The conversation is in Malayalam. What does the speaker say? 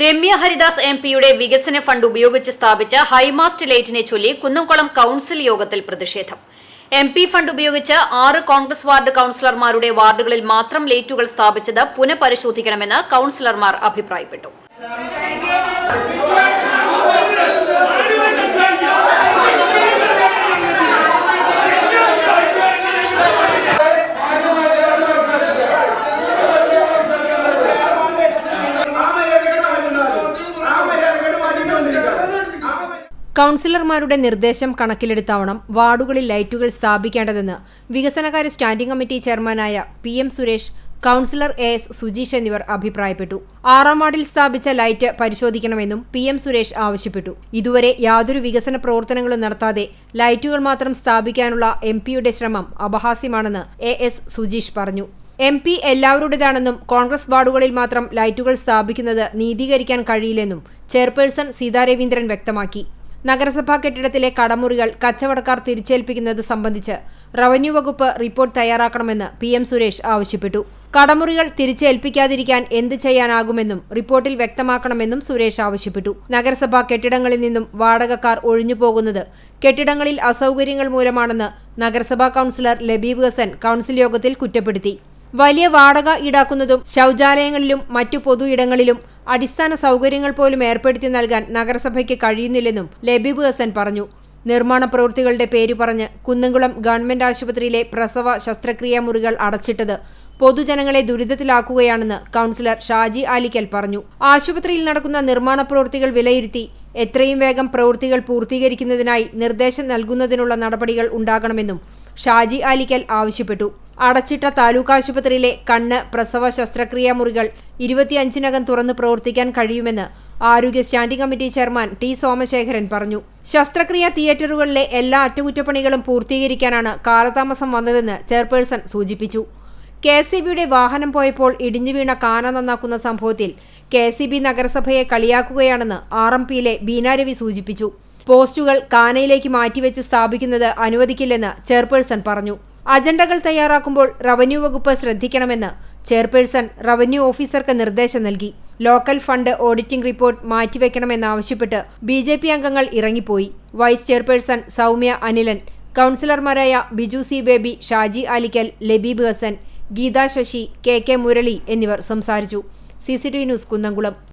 രമ്യ ഹരിദാസ് എം പിയുടെ വികസന ഫണ്ട് ഉപയോഗിച്ച് സ്ഥാപിച്ച ഹൈമാസ്റ്റ് ലൈറ്റിനെ ചൊല്ലി കുന്നംകുളം കൌൺസിൽ യോഗത്തിൽ പ്രതിഷേധം. എം പി ഫണ്ട് ഉപയോഗിച്ച് ആറ് കോൺഗ്രസ് വാർഡ് കൌൺസിലർമാരുടെ വാർഡുകളിൽ മാത്രം ലൈറ്റുകൾ സ്ഥാപിച്ചത് പുനഃപരിശോധിക്കണമെന്ന് കൌൺസിലർമാർ അഭിപ്രായപ്പെട്ടു. കൗൺസിലർമാരുടെ നിർദ്ദേശം കണക്കിലെടുത്താവണം വാർഡുകളിൽ ലൈറ്റുകൾ സ്ഥാപിക്കേണ്ടതെന്ന് വികസനകാര്യ സ്റ്റാൻഡിംഗ് കമ്മിറ്റി ചെയർമാനായ P M Suresh councillor A S Sujeesh എന്നിവർ അഭിപ്രായപ്പെട്ടു. ആറാം വാർഡിൽ സ്ഥാപിച്ച ലൈറ്റ് പരിശോധിക്കണമെന്നും പി എം സുരേഷ് ആവശ്യപ്പെട്ടു. ഇതുവരെ യാതൊരു വികസന പ്രവർത്തനങ്ങളും നടത്താതെ ലൈറ്റുകൾ മാത്രം സ്ഥാപിക്കാനുള്ള എം പിയുടെ ശ്രമം അപഹാസ്യമാണെന്ന് എ എസ് സുജീഷ് പറഞ്ഞു. എം പി എല്ലാവരുടേതാണെന്നും കോൺഗ്രസ് വാർഡുകളിൽ മാത്രം ലൈറ്റുകൾ സ്ഥാപിക്കുന്നത് നീതീകരിക്കാൻ കഴിയില്ലെന്നും ചെയർപേഴ്സൺ സീതാരവീന്ദ്രൻ വ്യക്തമാക്കി. നഗരസഭാ കെട്ടിടത്തിലെ കടമുറികൾ കച്ചവടക്കാർ തിരിച്ചേൽപ്പിക്കുന്നത് സംബന്ധിച്ച് റവന്യൂ വകുപ്പ് റിപ്പോർട്ട് തയ്യാറാക്കണമെന്ന് പി എം സുരേഷ് ആവശ്യപ്പെട്ടു. കടമുറികൾ തിരിച്ചേൽപ്പിക്കാതിരിക്കാൻ എന്ത് ചെയ്യാനാകുമെന്നും റിപ്പോർട്ടിൽ വ്യക്തമാക്കണമെന്നും സുരേഷ് ആവശ്യപ്പെട്ടു. നഗരസഭാ കെട്ടിടങ്ങളിൽ നിന്നും വാടകക്കാർ ഒഴിഞ്ഞുപോകുന്നത് കെട്ടിടങ്ങളിൽ അസൗകര്യങ്ങൾ മൂലമാണെന്ന് നഗരസഭാ കൌൺസിലർ ലബീബ് ഹസൻ കൌൺസിൽ യോഗത്തിൽ കുറ്റപ്പെടുത്തി. വലിയ വാടക ഈടാക്കുന്നതും ശൗചാലയങ്ങളിലും മറ്റു പൊതു ഇടങ്ങളിലും അടിസ്ഥാന സൗകര്യങ്ങൾ പോലും ഏർപ്പെടുത്തി നൽകാൻ നഗരസഭയ്ക്ക് കഴിയുന്നില്ലെന്നും ലബീബ് ഹസൻ പറഞ്ഞു. നിർമ്മാണ പ്രവൃത്തികളുടെ പേര് പറഞ്ഞ് കുന്നംകുളം ഗവൺമെന്റ് ആശുപത്രിയിലെ പ്രസവ ശസ്ത്രക്രിയാ മുറികൾ അടച്ചിട്ടത് പൊതുജനങ്ങളെ ദുരിതത്തിലാക്കുകയാണെന്ന് കൗൺസിലർ ഷാജി ആലിക്കൽ പറഞ്ഞു. ആശുപത്രിയിൽ നടക്കുന്ന നിർമ്മാണ പ്രവൃത്തികൾ വിലയിരുത്തി എത്രയും വേഗം പ്രവൃത്തികൾ പൂർത്തീകരിക്കുന്നതിനായി നിർദ്ദേശം നൽകുന്നതിനുള്ള നടപടികൾ ഉണ്ടാകണമെന്നും ഷാജി അലിക്കൽ ആവശ്യപ്പെട്ടു. അടച്ചിട്ട താലൂക്ക് ആശുപത്രിയിലെ കണ്ണ് പ്രസവ ശസ്ത്രക്രിയാ മുറികൾ ഇരുപത്തിയഞ്ചിനകം തുറന്നു പ്രവർത്തിക്കാൻ കഴിയുമെന്ന് ആരോഗ്യ standing committee chairman T Somasekharan പറഞ്ഞു. ശസ്ത്രക്രിയ തിയേറ്ററുകളിലെ എല്ലാ അറ്റകുറ്റപ്പണികളും പൂർത്തീകരിക്കാനാണ് കാലതാമസം വന്നതെന്ന് ചെയർപേഴ്സൺ സൂചിപ്പിച്ചു. കെ സി ബിയുടെ വാഹനം പോയപ്പോൾ ഇടിഞ്ഞു വീണ കാന നന്നാക്കുന്ന സംഭവത്തിൽ കെ സി ബി നഗരസഭയെ കളിയാക്കുകയാണെന്ന് ആർ എം പിയിലെ ബീനാരവി സൂചിപ്പിച്ചു. പോസ്റ്റുകൾ കാനയിലേക്ക് മാറ്റിവെച്ച് സ്ഥാപിക്കുന്നത് അനുവദിക്കില്ലെന്ന് ചെയർപേഴ്സൺ പറഞ്ഞു. അജണ്ടകൾ തയ്യാറാക്കുമ്പോൾ റവന്യൂ വകുപ്പ് ശ്രദ്ധിക്കണമെന്ന് ചെയർപേഴ്സൺ റവന്യൂ ഓഫീസർക്ക് നിർദ്ദേശം നൽകി. ലോക്കൽ ഫണ്ട് ഓഡിറ്റിംഗ് റിപ്പോർട്ട് മാറ്റിവെക്കണമെന്നാവശ്യപ്പെട്ട് ബി ജെ പി അംഗങ്ങൾ ഇറങ്ങിപ്പോയി. വൈസ് ചെയർപേഴ്സൺ സൗമ്യ അനിലൻ കൗൺസിലർമാരായ Biju C Baby Shaji Alikkal Labeeb Hassan Geetha Sasi K K Murali എന്നിവർ സംസാരിച്ചു. C C T V news Kunnamkulam.